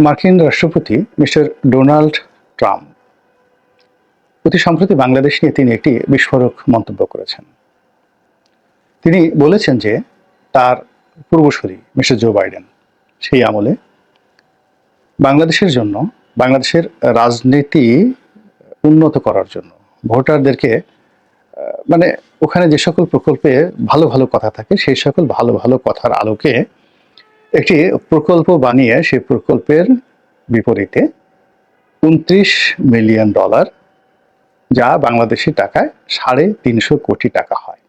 মার্কিন রাষ্ট্রপতি mister Donald Trump. অতি সম্প্রতি বাংলাদেশ নিয়ে তিনি একটি বিস্ফোরক মন্তব্য করেছেন। তিনি বলেছেন যে, তার পূর্বসূরি মিস্টার জো বাইডেন, সেই আমলে বাংলাদেশের জন্য, বাংলাদেশের রাজনীতি উন্নত করার জন্য, ভোটারদেরকে মানে ওখানে যে সকল প্রকল্পে ভালো ভালো কথা থাকে, সেই সকল ভালো ভালো কথার আলোকে একটি প্রকল্প বানিয়ে সেই প্রকল্পের বিপরীতে উনত্রিশ মিলিয়ন ডলার, যা বাংলাদেশি টাকায় সাড়ে তিনশো কোটি টাকা হয়।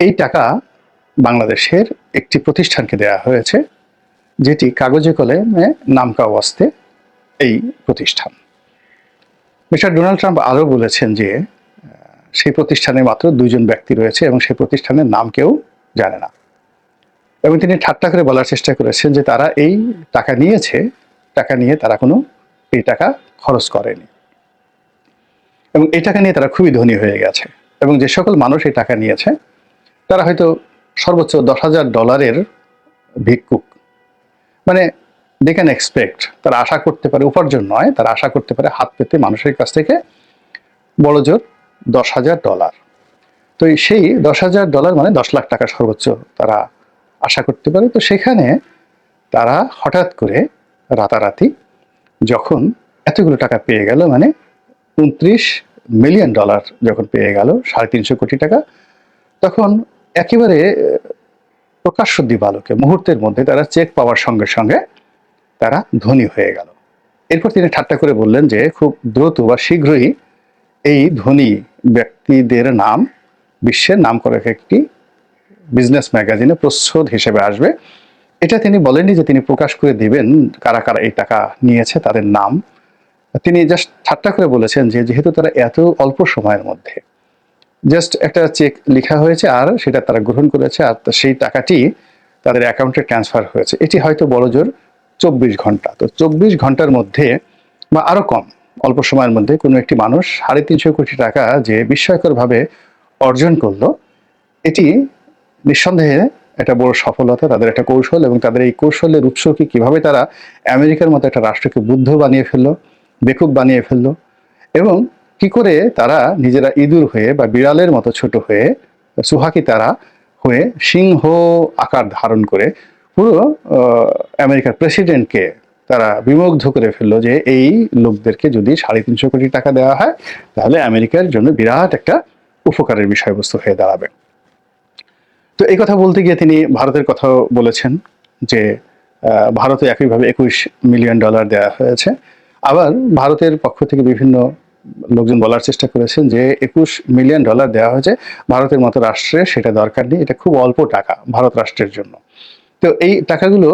এই টাকা বাংলাদেশের একটি প্রতিষ্ঠানকে দেওয়া হয়েছে, যেটি কাগজে কলমে নামকা অবস্তে এই প্রতিষ্ঠান। মিস্টার ডোনাল্ড ট্রাম্প আরও বলেছেন যে সেই প্রতিষ্ঠানে মাত্র দুইজন ব্যক্তি রয়েছে এবং সেই প্রতিষ্ঠানের নাম কেউ জানে না। এবং তিনি ঠাট্টা করে বলার চেষ্টা করেছেন যে তারা এই টাকা নিয়েছে, টাকা নিয়ে তারা কোনো এই টাকা খরচ করেনি। এবং এই টাকা নিয়ে তারা খুবই ধনী হয়ে গেছে। এবং যে সকল মানুষ এই টাকা নিয়েছে, তারা হয়তো সর্বোচ্চ দশ হাজার ডলারের ভিক্ষুক। মানে দে ক্যান এক্সপেক্ট তারা আশা করতে পারে, উপার্জন নয়, তারা আশা করতে পারে হাত পেতে মানুষের কাছ থেকে বড় জোর দশ হাজার ডলার। তো সেই দশ হাজার ডলার মানে দশ লাখ টাকা সর্বোচ্চ তারা আশা করতে পারে। তো সেখানে তারা হঠাৎ করে রাতারাতি যখন এতগুলো টাকা পেয়ে গেল মানে উনত্রিশ মিলিয়ন ডলার যখন পেয়ে গেল, সাড়ে তিনশো কোটি টাকা, তখন একেবারে প্রকাশ্য দিবালোকে, মুহূর্তের মধ্যে তারা চেক পাওয়ার সঙ্গে সঙ্গে তারা ধনী হয়ে গেল। এরপর তিনি ঠাট্টা করে বললেন যে, খুব দ্রুত বা শীঘ্রই এই ধনী ব্যক্তিদের নাম, বিশ্বের নাম করে একটি বিজনেস ম্যাগাজিনে প্রচ্ছদ হিসেবে আসবে। এটা তিনি বলেননি যে তিনি প্রকাশ করে দিবেন কারা কারা এই টাকা নিয়েছে, তাদের নাম। তিনি জাস্ট ঠাট্টা করে বলেছেন যে যেহেতু তারা এত অল্প সময়ের মধ্যে জাস্ট একটা চেক লেখা হয়েছে আর সেটা তারা গ্রহণ করেছে আর সেই টাকাটি তাদের অ্যাকাউন্টে ট্রান্সফার হয়েছে। এটি হয়তো বড় জোর চব্বিশ ঘণ্টা। তো চব্বিশ ঘণ্টার মধ্যে বা আরও কম, অল্প সময়ের মধ্যে কোনো একটি মানুষ সাড়ে তিনশো কোটি টাকা যে বিস্ময়করভাবে অর্জন করল, এটি নিঃসন্দেহে একটা বড় সফলতা, তাদের একটা কৌশল এবং তাদের এই কৌশলের উৎস কি, কীভাবে তারা আমেরিকার মতো একটা রাষ্ট্রকে বুদ্ধ বানিয়ে ফেলল, বেকুব বানিয়ে ফেলল এবং কি করে তারা নিজেরা ইঁদুর হয়ে বা বিড়ালের মতো ছোট হয়ে, সুহাকি তারা হয়ে সিংহ আকার ধারণ করে পুরো আমেরিকার প্রেসিডেন্টকে তারা বিমুগ্ধ করে ফেলল যে এই লোকদেরকে যদি সাড়ে তিনশো কোটি টাকা দেওয়া হয়, তাহলে আমেরিকার জন্য বিরাট একটা উপকারের বিষয়বস্তু হয়ে দাঁড়াবে। তো এই কথা বলতে গিয়ে তিনি ভারতের কথাও বলেছেন যে ভারতে একইভাবে একুশ মিলিয়ন ডলার দেওয়া হয়েছে। আবার ভারতের পক্ষ থেকে বিভিন্ন লোকজন বলার চেষ্টা করেছেন যে, একুশ মিলিয়ন ডলার দেওয়া হয়েছে, ভারতের মতো রাষ্ট্রে সেটা দরকার নেই, এটা খুব অল্প টাকা ভারত রাষ্ট্রের জন্য। তো এই টাকাগুলো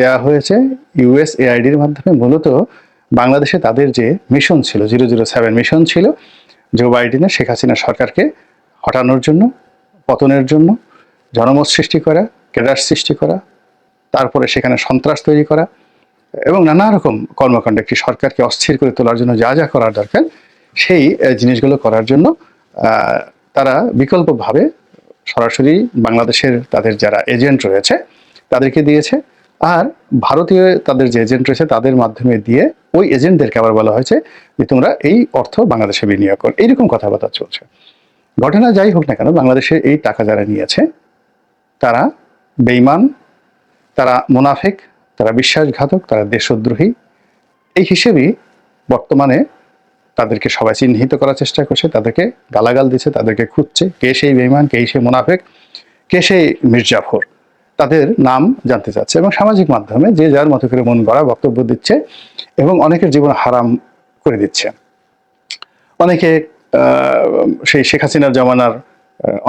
দেওয়া হয়েছে ইউএস এআইডির মাধ্যমে। মূলত বাংলাদেশে তাদের যে মিশন ছিল, জিরো জিরো সেভেন মিশন ছিল, জো বাইডেনের, শেখ হাসিনা সরকারকে হটানোর জন্য, পতনের জন্য জনমত সৃষ্টি করা কেডার সৃষ্টি করা, তারপরে সেখানে সন্ত্রাস তৈরি করা, এবং নানা রকম কর্মকাণ্ড, একটি সরকারকে অস্থির করে তোলার জন্য যা যা করার দরকার, সেই জিনিসগুলো করার জন্য তারা বিকল্পভাবে সরাসরি বাংলাদেশের তাদের যারা এজেন্ট রয়েছে, তাদেরকে দিয়েছে, আর ভারতীয় তাদের যে এজেন্ট রয়েছে, তাদের মাধ্যমে দিয়ে ওই এজেন্টদেরকে আবার বলা হয়েছে যে তোমরা এই অর্থ বাংলাদেশে বিনিয়োগ করো। এইরকম কথাবার্তা চলছে। ঘটনা যাই হোক না কেন, বাংলাদেশে এই টাকা যারা নিয়েছে তারা বেইমান তারা মুনাফেক, তারা বিশ্বাসঘাতক, তারা দেশদ্রোহী। এই হিসেবেই বর্তমানে তাদেরকে সবাই চিহ্নিত করার চেষ্টা করছে, তাদেরকে গালাগাল দিচ্ছে, তাদেরকে খুঁজছে কে সেই বেইমান কে সেই মুনাফেক, কে সেই মির্জাফর। তাদের নাম জানতে চাচ্ছে এবং সামাজিক মাধ্যমে যে যার মতো করে মন গড়া বক্তব্য দিচ্ছে এবং অনেকের জীবন হারাম করে দিচ্ছে। অনেকে সেই শেখ হাসিনার জমানার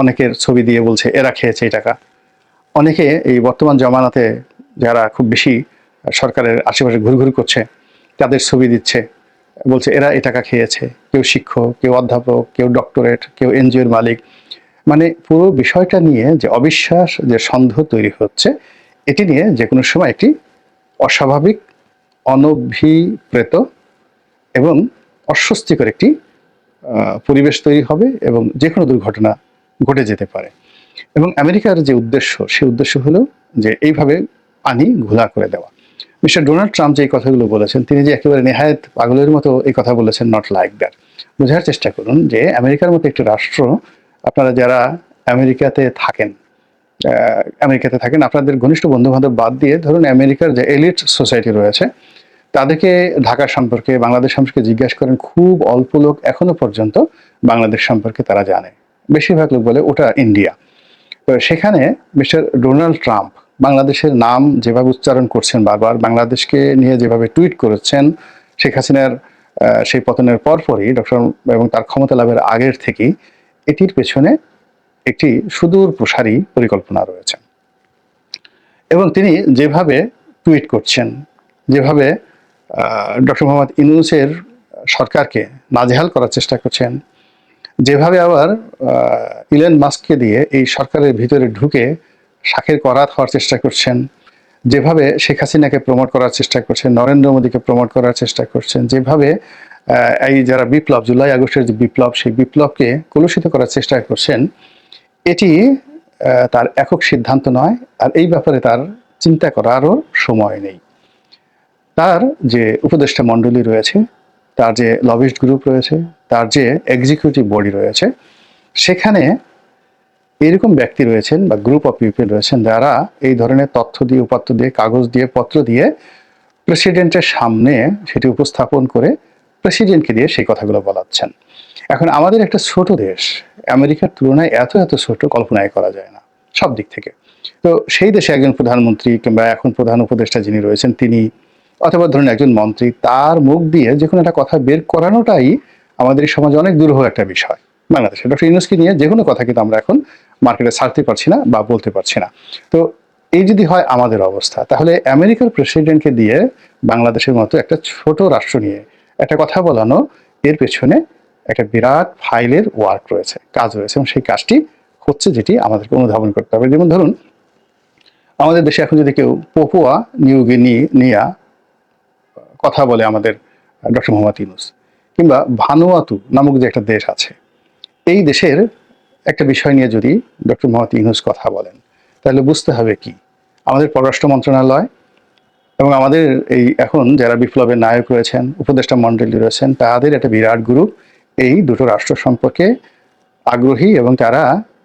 অনেকের ছবি দিয়ে বলছে, এরা খেয়েছে এই টাকা। অনেকে এই বর্তমান জমানাতে যারা খুব বেশি সরকারের আশেপাশে ঘুরঘুরি করছে, তাদের ছবি দিচ্ছে, বলছে এরা এই টাকা খেয়েছে। কেউ শিক্ষক, কেউ অধ্যাপক, কেউ ডক্টরেট, কেউ এনজিওর মালিক। মানে পুরো বিষয়টা নিয়ে যে অবিশ্বাস, যে সন্দেহ তৈরি হচ্ছে, এটি নিয়ে যে কোনো সময় একটি অস্বাভাবিক, অনভিপ্রেত এবং অস্বস্তিকর একটি পরিবেশ তৈরি হবে এবং যে কোনো দুর্ঘটনা ঘটে যেতে পারে। এবং আমেরিকার যে উদ্দেশ্য সেই উদ্দেশ্য হলো যে এইভাবে পানি ঘোলা করে দেওয়া। মিস্টার ডোনাল্ড ট্রাম্প যে কথাগুলো বলেছেন, তিনি যে একেবারে নেহায়ত পাগলের মতো এই কথা বলেছেন নট লাইক দ্যাট বোঝার চেষ্টা করুন যে আমেরিকার মতো একটি রাষ্ট্র, আপনারা যারা আমেরিকাতে থাকেন আমেরিকাতে থাকেন, আপনাদের ঘনিষ্ঠ বন্ধু বান্ধব বাদ দিয়ে ধরুন আমেরিকার যে এলিট সোসাইটি রয়েছে, তাদেরকে ঢাকা সম্পর্কে, বাংলাদেশ সম্পর্কে জিজ্ঞাসা করেন, খুব অল্প লোক এখনও পর্যন্ত বাংলাদেশ সম্পর্কে তারা জানে। বেশিরভাগ লোক বলে ওটা ইন্ডিয়া। সেখানে মিস্টার ডোনাল্ড ট্রাম্প বাংলাদেশের নাম যেভাবে উচ্চারণ করছেন বারবার, বাংলাদেশকে নিয়ে যেভাবে টুইট করেছেন, শেখ হাসিনার সেই পতনের পরপরই, ডক্টর, এবং তার ক্ষমতা লাভের আগের থেকেই, এটির পেছনে একটি সুদূর প্রসারী পরিকল্পনা রয়েছে। এবং তিনি যেভাবে টুইট করছেন, যেভাবে ডক্টর মোহাম্মদ ইনুসের সরকারকে নাজেহাল করার চেষ্টা করছেন যেভাবে আবার ইলেন মাস্ককে দিয়ে এই সরকারের ভিতরে ঢুকে শাখের করাত হওয়ার চেষ্টা করছেন, যেভাবে শেখ হাসিনাকে প্রমোট করার চেষ্টা করছেন, নরেন্দ্র মোদীকে প্রমোট করার চেষ্টা করছেন, যেভাবে এই যারা বিপ্লব, জুলাই আগস্টের যে বিপ্লব, সেই বিপ্লবকে কলুষিত করার চেষ্টা করছেন, এটি তার একক সিদ্ধান্ত নয়, আর এই ব্যাপারে তার চিন্তা করারও সময় নেই। তার যে উপদেষ্টা মণ্ডলী রয়েছে, তার যে লবিস্ট গ্রুপ রয়েছে তার যে এক্সিকিউটিভ বডি রয়েছে, সেখানে এরকম ব্যক্তি রয়েছেন বা গ্রুপ অফ পিপল রয়েছেন যারা এই ধরনের তথ্য দিয়ে, উপাত্ত দিয়ে, কাগজ দিয়ে, পত্র দিয়ে প্রেসিডেন্টের সামনে সেটি উপস্থাপন করে প্রেসিডেন্টকে দিয়ে সেই কথাগুলো বলাচ্ছেন। এখন আমাদের একটা ছোট দেশ, আমেরিকার তুলনায় এত এত ছোট কল্পনায় করা যায় না, সব দিক থেকে। তো সেই দেশে একজন প্রধানমন্ত্রী কিংবা এখন প্রধান উপদেষ্টা যিনি রয়েছেন তিনি, অথবা ধরুন একজন মন্ত্রী, তার মুখ দিয়ে যে কোনো একটা কথা বের করানোটাই আমাদের এই সমাজে অনেক দুরূহ একটা বিষয়। বাংলাদেশে ডক্টর ইউনুসকে নিয়ে যে কোনো কথা কিন্তু আমরা এখন মার্কেটে ছাড়তে পারছি না বা বলতে পারছি না। তো এই যদি হয় আমাদের অবস্থা, তাহলে আমেরিকার প্রেসিডেন্টকে দিয়ে বাংলাদেশের মতো একটা ছোট রাষ্ট্র নিয়ে একটা কথা বলানো, এর পেছনে একটা বিরাট ফাইলের ওয়ার্ক রয়েছে, কাজ রয়েছে এবং সেই কাজটি হচ্ছে যেটি আমাদেরকে অনুধাবন করতে হবে। যেমন ধরুন, আমাদের দেশে এখন যদি কেউ পপুয়া নিউ গিনি নিয়া কথা বলে আমাদের ডক্টর মোহাম্মদ ইউনুস কিংবা ভানুয়াতু নামক যে একটা দেশ আছে, এই দেশের একটা বিষয় নিয়ে যদি ডক্টর মোহাম্মদ ইউনুস কথা বলেন, তাহলে বুঝতে হবে কি? আমাদের পররাষ্ট্র মন্ত্রণালয় এবং আমাদের এই এখন যারা বিপ্লবের নায়ক রয়েছেন, উপদেষ্টা মণ্ডলী রয়েছেন, তাদের একটা বিরাট গ্রুপ এই দুটো রাষ্ট্র সম্পর্কে আগ্রহী এবং তারা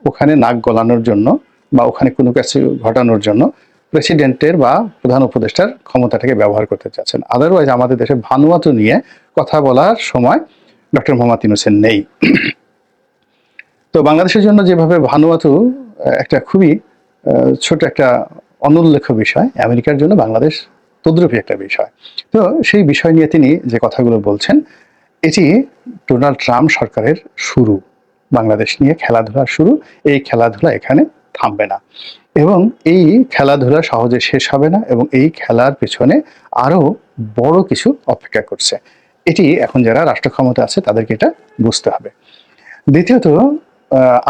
ওখানে নাক গলানোর জন্য বা ওখানে কোনো কিছু ঘটানোর জন্য প্রেসিডেন্টের বা প্রধান উপদেষ্টার ক্ষমতাটাকে ব্যবহার করতে চাচ্ছেন। আদারওয়াইজ আমাদের দেশে ভানুয়াতু নিয়ে কথা বলার সময় ডক্টর মোহাম্মদ ইউনুসেন নেই। তো বাংলাদেশের জন্য যেভাবে ভানুয়াতু একটা খুবই ছোট একটা অনুল্লেখ্য বিষয়, আমেরিকার জন্য বাংলাদেশ তদ্রুপী একটা বিষয়। তো সেই বিষয় নিয়ে তিনি যে কথাগুলো বলছেন, এটি ডোনাল্ড ট্রাম্প সরকারের শুরু। বাংলাদেশ নিয়ে খেলাধুলার শুরু। এই খেলাধুলা এখানে থামবে না। এবং এই খেলাধুলা সহজে শেষ হবে না এবং এই খেলার পেছনে আরও বড় কিছু অপেক্ষা করছে। এটি এখন যারা রাষ্ট্র ক্ষমতা আছে, তাদেরকে এটা বুঝতে হবে। দ্বিতীয়ত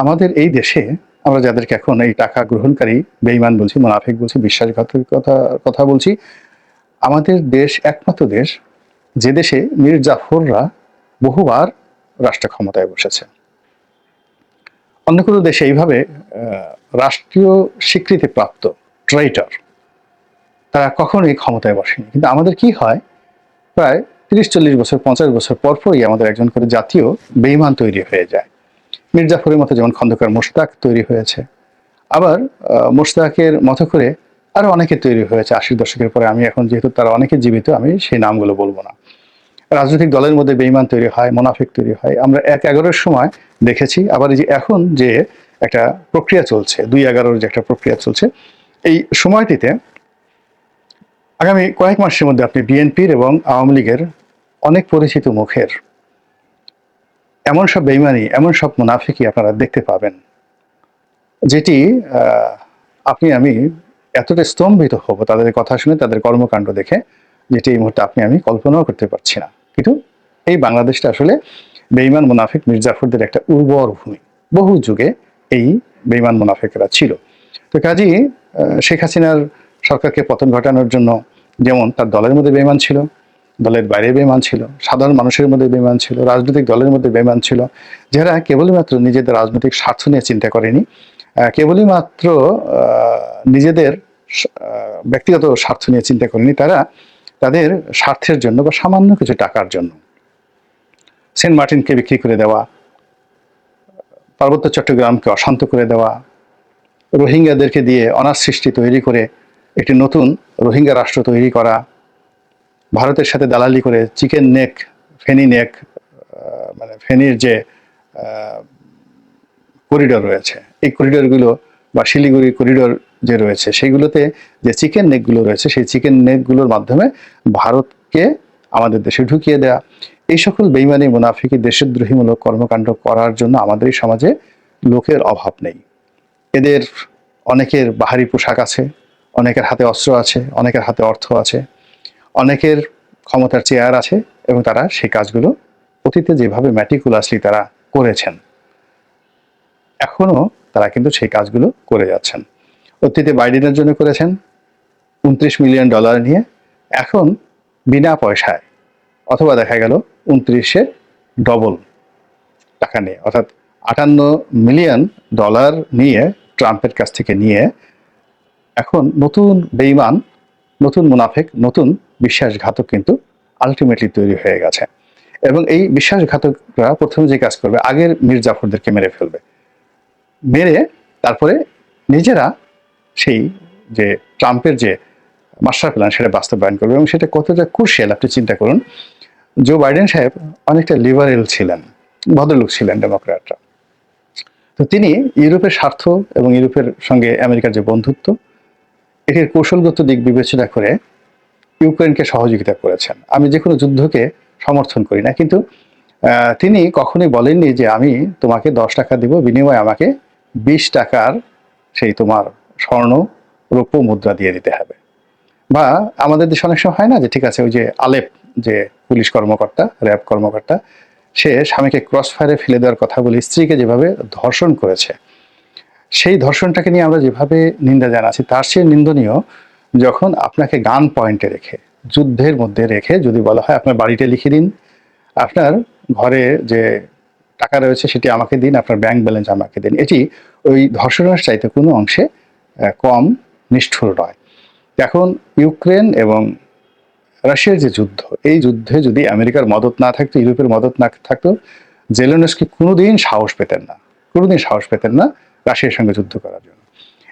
আমাদের এই দেশে আমরা যাদেরকে এখন এই টাকা গ্রহণকারী বেইমান বলছি, মুনাফিক বলছি, বিশ্বাসঘাতকতা কথা বলছি, আমাদের দেশ একমাত্র দেশ যে দেশে মীর জাফররা বহুবার রাষ্ট্র ক্ষমতায় বসেছে। অন্য কোনো দেশে এইভাবে রাষ্ট্রীয় স্বীকৃতিপ্রাপ্ত ট্রেটার তারা কখনোই ক্ষমতায় বসেনি। কিন্তু আমাদের কি হয়, প্রায় তিরিশ, চল্লিশ বছর, পঞ্চাশ বছর পরপরই আমাদের একজন করে জাতীয় বেইমান তৈরি হয়ে যায়। মির্জাফরের মতো যেমন খন্দকার মোশতাক তৈরি হয়েছে, আবার মোশতাকের মতো করে আরও অনেকে তৈরি হয়েছে। আশির দশকের পরে আমি এখন যেহেতু তারা অনেকে জীবিত, আমি সেই নামগুলো বলব না। রাজনৈতিক দলের মধ্যে বেইমান তৈরি হয়, মোনাফিক তৈরি হয়। আমরা এক এগারোর সময় দেখেছি, আবার এই যে এখন যে একটা প্রক্রিয়া চলছে, দুই এগারোর যে একটা প্রক্রিয়া চলছে, এই সময়টিতে আগামী কয়েক মাসের মধ্যে আপনি বিএনপির এবং আওয়ামী লীগের অনেক পরিচিত মুখের এমন সব বেইমানি, এমন সব মুনাফিকই আপনারা দেখতে পাবেন, যেটি আপনি, আমি এতটা স্তম্ভিত হব তাদের কথা শুনে, তাদের কর্মকাণ্ড দেখে, যেটি এই মুহূর্তে আপনি, আমি কল্পনাও করতে পারছি না। কিন্তু এই বাংলাদেশটা আসলে বেইমান মুনাফিক মির্জাফরদের একটা উর্বর ভূমি। বহু যুগে এই বেইমান মুনাফিকরা ছিল। তো আহ, শেখ হাসিনার সরকারকে পতন ঘটানোর জন্য যেমন তার দলের মধ্যে বেইমান ছিল দলের বাইরে বেমান ছিল সাধারণ মানুষের মধ্যে বেমান ছিল রাজনৈতিক দলের মধ্যে বেমান ছিল যারা কেবলমাত্র নিজেদের রাজনৈতিক স্বার্থ নিয়ে চিন্তা করেনি কেবলই মাত্র নিজেদের ব্যক্তিগত স্বার্থ নিয়ে চিন্তা করেনি তারা তাদের স্বার্থের জন্য বা সামান্য কিছু টাকার জন্য। সেন্ট মার্টিনকে বিক্রি করে দেওয়া, পার্বত্য চট্টগ্রামকে অশান্ত করে দেওয়া, রোহিঙ্গাদেরকে দিয়ে অনার সৃষ্টি তৈরি করে একটি নতুন রোহিঙ্গা রাষ্ট্র তৈরি করা, ভারতের সাথে দালালি করে চিকেন নেক, ফেনি নেক মানে ফেনীর যে করিডোর রয়েছে, এই করিডোরগুলো বা শিলিগুড়ি করিডোর যে রয়েছে সেগুলোতে যে চিকেন নেকগুলো রয়েছে, সেই চিকেন নেকগুলোর মাধ্যমে ভারতকে আমাদের দেশে ঢুকিয়ে দেওয়া এই সকল বেইমানি মুনাফিকি দেশদ্রোহীমূলক কর্মকাণ্ড করার জন্য আমাদের এই সমাজে লোকের অভাব নেই। এদের অনেকের বাহারি পোশাক আছে, অনেকের হাতে অস্ত্র আছে, অনেকের হাতে অর্থ আছে, অনেকের ক্ষমতার চেয়ার আছে এবং তারা সেই কাজগুলো অতীতে যেভাবে ম্যাটিকুলাসলি তারা করেছেন, এখনও তারা কিন্তু সেই কাজগুলো করে যাচ্ছেন। অতীতে বাইডেনের জন্য করেছেন উনত্রিশ মিলিয়ন ডলার নিয়ে। এখন বিনা পয়সায়, অথবা দেখা গেল উনত্রিশের ডবল টাকা নিয়ে, অর্থাৎ আটান্ন মিলিয়ন ডলার নিয়ে ট্রাম্পের কাছ থেকে নিয়ে এখন নতুন বেইমান, নতুন মুনাফেক, নতুন বিশ্বাসঘাতক কিন্তু আলটিমেটলি তৈরি হয়ে গেছে। এবং এই বিশ্বাসঘাতকরা প্রথমে যে কাজ করবে, আগের মীর জাফরদেরকে মেরে ফেলবে। মেরে তারপরে নিজেরা সেই যে ট্রাম্পের যে মাস্টার প্ল্যান সেটা বাস্তবায়ন করবে এবং সেটা কতটা ক্রুশিয়াল আপনি চিন্তা করুন জো বাইডেন সাহেব অনেকটা লিবারেল ছিলেন, ভদ্রলোক ছিলেন ডেমোক্র্যাটরা তো তিনি ইউরোপের স্বার্থ এবং ইউরোপের সঙ্গে আমেরিকার যে বন্ধুত্ব, এটির কৌশলগত দিক বিবেচনা করে ইউক্রেনকে সহযোগিতা করেছেন। আমি যে কোনো যুদ্ধকে সমর্থন করি না, কিন্তু তিনি কখনোই বলেননি যে আমি তোমাকে দশ টাকা দিব, বিনিময়ে আমাকে বিশ টাকার সেই তোমার স্বর্ণ রৌপ্য মুদ্রা দিয়ে দিতে হবে। বা আমাদের দেশে অনেক সময় হয় না যে ঠিক আছে ওই যে আলেপ যে পুলিশ কর্মকর্তা, র্যাব কর্মকর্তা, সে স্বামীকে ক্রস ফায়ারে ফেলে দেওয়ার কথা বলে স্ত্রীকে যেভাবে ধর্ষণ করেছে, সেই ধর্ষণটাকে নিয়ে আমরা যেভাবে নিন্দা জানাচ্ছি, তার চেয়ে নিন্দনীয় যখন আপনাকে গান পয়েন্টে রেখে, যুদ্ধের মধ্যে রেখে যদি বলা হয় আপনার বাড়িতে লিখে দিন, আপনার ঘরে যে টাকা রয়েছে সেটি আমাকে দিন, আপনার ব্যাংক ব্যালেন্স আমাকে দিন, এটি ওই ধর্ষণের চাইতে কোনো অংশে কম, নিষ্ঠুর নয়। এখন ইউক্রেন এবং রাশিয়ার যে যুদ্ধ, এই যুদ্ধে যদি আমেরিকার মদত না থাকতো, ইউরোপের মদত না থাকতো, জেলেনস্কি কোনোদিন সাহস পেতেন না। কোনোদিন সাহস পেতেন না রাশিয়ার সঙ্গে যুদ্ধ করার জন্য।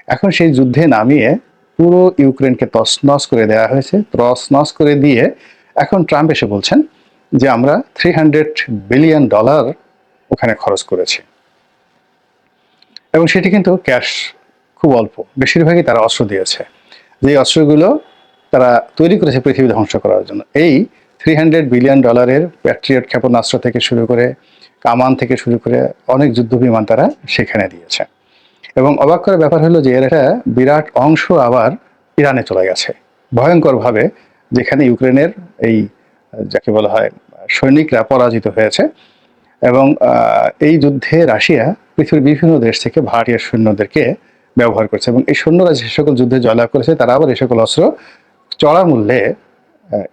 এখন সেই যুদ্ধে নামিয়ে পুরো ইউক্রেনকে তছনছ করে দেওয়া হয়েছে। তছনছ করে দিয়ে এখন ট্রাম্প এসে বলছেন যে, আমরা থ্রি হান্ড্রেড বিলিয়ন ডলার ওখানে খরচ করেছি। এবং সেটি কিন্তু ক্যাশ খুব অল্প। বেশিরভাগই তারা অস্ত্র দিয়েছে। যে অস্ত্রগুলো তারা তৈরি করেছে পৃথিবী ধ্বংস করার জন্য। এই থ্রি হান্ড্রেড বিলিয়ন ডলারের প্যাট্রিয়ট ক্ষেপণাস্ত্র থেকে শুরু করে, কামান থেকে শুরু করে অনেক যুদ্ধ বিমান তারা সেখানে দিয়েছে। এবং অবাক করার ব্যাপার হলো যে এর একটা বিরাট অংশ আবার ইরানে চলে গেছে। ভয়ঙ্করভাবে যেখানে ইউক্রেনের এই, যাকে বলা হয়, সৈনিকরা পরাজিত হয়েছে এবং এই যুদ্ধে রাশিয়া পৃথিবীর বিভিন্ন দেশ থেকে ভাড়াটিয়া সৈন্যদেরকে ব্যবহার করছে এবং এই সৈন্যরা যে সকল যুদ্ধে জয়লাভ করেছে, তারা আবার এই সকল অস্ত্র চড়া মূল্যে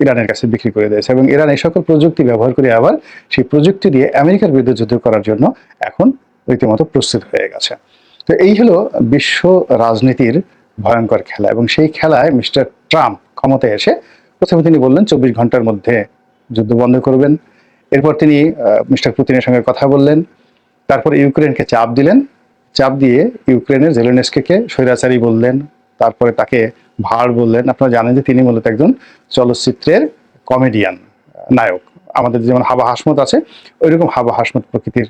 ইরানের কাছে বিক্রি করে দিয়েছে এবং ইরান এই সকল প্রযুক্তি ব্যবহার করে আবার সেই প্রযুক্তি দিয়ে আমেরিকার বিরুদ্ধে যুদ্ধ করার জন্য এখন রীতিমতো প্রস্তুত হয়ে গেছে। তো এই হলো বিশ্ব রাজনীতির ভয়ঙ্কর খেলা এবং সেই খেলায় মিস্টার ট্রাম্প ক্ষমতায় এসে প্রথমে তিনি বললেন, চব্বিশ ঘণ্টার মধ্যে যুদ্ধ বন্ধ করবেন। এরপর তিনি মিস্টার পুতিনের সঙ্গে কথা বললেন। তারপর ইউক্রেনকে চাপ দিলেন। চাপ দিয়ে ইউক্রেনের জেলেনস্কিকে স্বৈরাচারী বললেন, তারপরে তাকে ভাড় বললেন। আপনারা জানেন যে তিনি মূলত একজন চলচ্চিত্রের কমেডিয়ান, নায়ক। আমাদের যেমন হাবা হাসমত আছে, ওইরকম হাবা হাসমত প্রকৃতির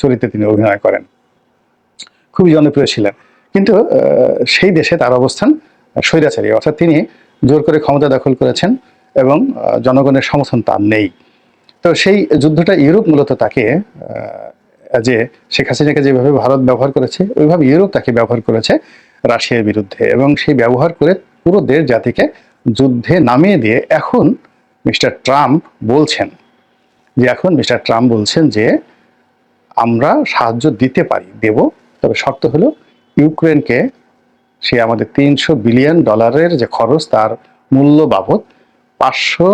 চরিত্রে তিনি অভিনয় করেন। খুবই জনপ্রিয় ছিলেন। কিন্তু সেই দেশে তার অবস্থান স্বৈরাচারী, অর্থাৎ তিনি জোর করে ক্ষমতা দখল করেছেন এবং জনগণের সমর্থন তার নেই। তো সেই যুদ্ধটা ইউরোপ মূলত তাকে যে শেখ হাসিনাকে যেভাবে ভারত ব্যবহার করেছে, ওইভাবে ইউরোপ তাকে ব্যবহার করেছে রাশিয়ার বিরুদ্ধে। এবং সেই ব্যবহার করে পুরো দেশ জাতিকে যুদ্ধে নামিয়ে দিয়ে এখন মিস্টার ট্রাম্প বলছেন যে, এখন মিস্টার ট্রাম্প বলছেন যে, আমরা সাহায্য দিতে পারি, দেব। তবে শর্ত হলো, ইউক্রেনকে সে আমাদের তিনশো বিলিয়ন ডলারের যে খরচ, তার মূল্য বাবদ পাঁচশো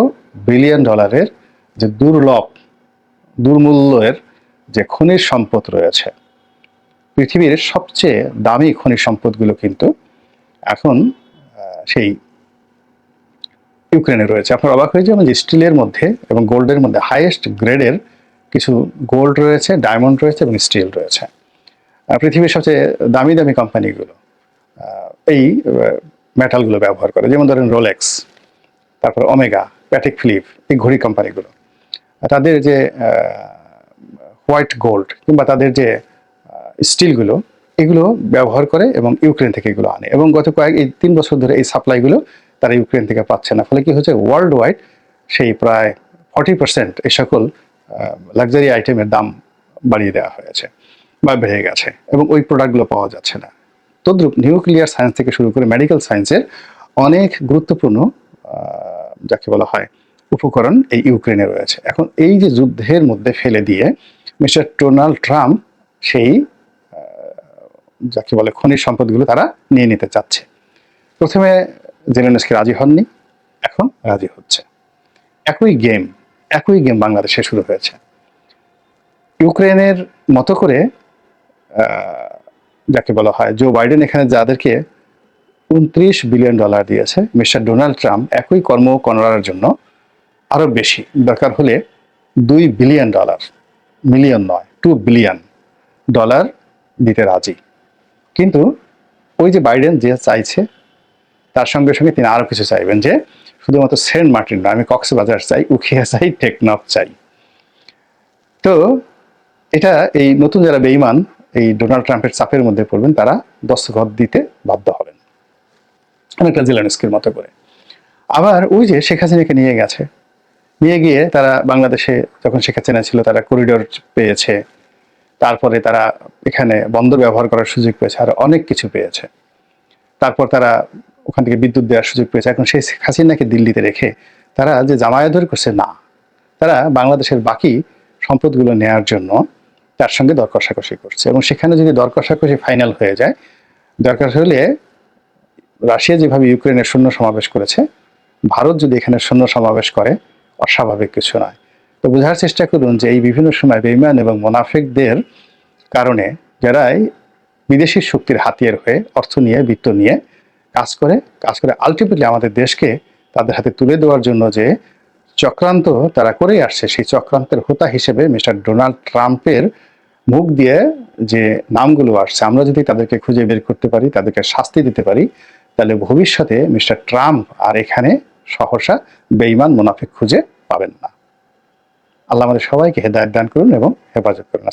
বিলিয়ন ডলারের যে দুর্লভ, দুর্মূল্যের যে খনিজ সম্পদ রয়েছে। পৃথিবীর সবচেয়ে দামি খনিজ সম্পদগুলো কিন্তু এখন সেই ইউক্রেনে রয়েছে। আপনার অবাক হয়ে যাবেন যে স্টিলের মধ্যে এবং গোল্ডের মধ্যে হাইয়েস্ট গ্রেডের কিছু গোল্ড রয়েছে ডায়মন্ড রয়েছে এবং স্টিল রয়েছে। পৃথিবীর সবচেয়ে দামি দামি কোম্পানিগুলো এই মেটালগুলো ব্যবহার করে। যেমন ধরেন রোলেক্স তারপর ওমেগা প্যাটিক ফিলিপ এই ঘড়ি কোম্পানিগুলো তাদের যে হোয়াইট গোল্ড কিংবা তাদের যে স্টিলগুলো, এগুলো ব্যবহার করে এবং ইউক্রেন থেকে এগুলো আনে। এবং গত কয়েক, এই তিন বছর ধরে এই সাপ্লাইগুলো তারা ইউক্রেন থেকে পাচ্ছে না। ফলে কি হচ্ছে ওয়ার্ল্ড ওয়াইড সেই প্রায় ফর্টি পার্সেন্ট এই সকল লাক্সারি আইটেমের দাম বাড়িয়ে দেওয়া হয়েছে বা বেড়ে গেছে এবং ওই প্রোডাক্টগুলো পাওয়া যাচ্ছে না। তদ্রুপ নিউক্লিয়ার সায়েন্স থেকে শুরু করে মেডিকেল সায়েন্সের অনেক গুরুত্বপূর্ণ যাকে বলা হয়, উপকরণ এই ইউক্রেনে রয়েছে। এখন এই যে যুদ্ধের মধ্যে ফেলে দিয়ে মিস্টার ডোনাল্ড ট্রাম্প সেই যাকে বলে খনিজ সম্পদগুলো তারা নিয়ে নিতে চাচ্ছে। প্রথমে জেলেনস্কি রাজি হননি, এখন রাজি হচ্ছে। একই গেম একই গেম বাংলাদেশে শুরু হয়েছে। ইউক্রেনের মতো করে যাকে বলা হয় জো বাইডেন, এখানে যাদেরকে উনত্রিশ বিলিয়ন ডলার দিয়েছে, মিস্টার ডোনাল্ড ট্রাম্প একই কর্ম করার জন্য আরও বেশি। দরকার হলে দুই বিলিয়ন ডলার মিলিয়ন নয় টু বিলিয়ন ডলার দিতে রাজি। কিন্তু ওই যে বাইডেন যে চাইছে, তার সঙ্গে সঙ্গে তিনি আরও কিছু চাইবেন যে, শুধুমাত্র সেন্ট মার্টিন নয়, আমি কক্সবাজার চাই, উখিয়া চাই, টেকনফ চাই। তো এটা এই নতুন যারা বেইমান এই ডোনাল্ড ট্রাম্পের চাপের মধ্যে পড়বেন, তারা দস্তখত দিতে বাধ্য হবেন। অনেকটা জেলানস্কির মতো করে। আবার ওই যে শেখ হাসিনাকে নিয়ে গেছে নিয়ে গিয়ে তারা বাংলাদেশে যখন শেখ হাসিনা ছিল, তারা করিডোর পেয়েছে। তারপরে তারা এখানে বন্দর ব্যবহার করার সুযোগ পেয়েছে আর অনেক কিছু পেয়েছে। তারপর তারা ওখান থেকে বিদ্যুৎ দেওয়ার সুযোগ পেয়েছে। এখন সেই শেখ হাসিনাকে দিল্লিতে রেখে তারা যে জামায়াতদারি করছে, না। তারা বাংলাদেশের বাকি সম্পদগুলো নেয়ার জন্য তার সঙ্গে দর কষাকষি করছে এবং সেখানে যদি দর কষাকষি ফাইনাল হয়ে যায় দরকার হলে রাশিয়া যেভাবে ইউক্রেনের সৈন্য সমাবেশ করেছে, ভারত যদি এখানে সৈন্য সমাবেশ করে অস্বাভাবিক কিছু নয়। তো বোঝার চেষ্টা করুন যে এই বিভিন্ন সময় বেইমান এবং মোনাফিকদের কারণে যারাই বিদেশি শক্তির হাতিয়ার হয়ে অর্থ নিয়ে, বিত্ত নিয়ে কাজ করে কাজ করে আলটিমেটলি আমাদের দেশকে তাদের হাতে তুলে দেওয়ার জন্য যে চক্রান্ত তারা করে আসছে, সেই চক্রান্তের হোতা হিসেবে মিস্টার ডোনাল্ড ট্রাম্পের মুখ দিয়ে যে নামগুলো আসছে, আমরা যদি তাদেরকে খুঁজে বের করতে পারি, তাদেরকে শাস্তি দিতে পারি, তাহলে ভবিষ্যতে মিস্টার ট্রাম্প আর এখানে সহসা বেঈমান মুনাফিক খুঁজে পাবেন না। আল্লাহ আমাদের সবাইকে হেদায়ত দান করুন এবং হেফাজত করুন।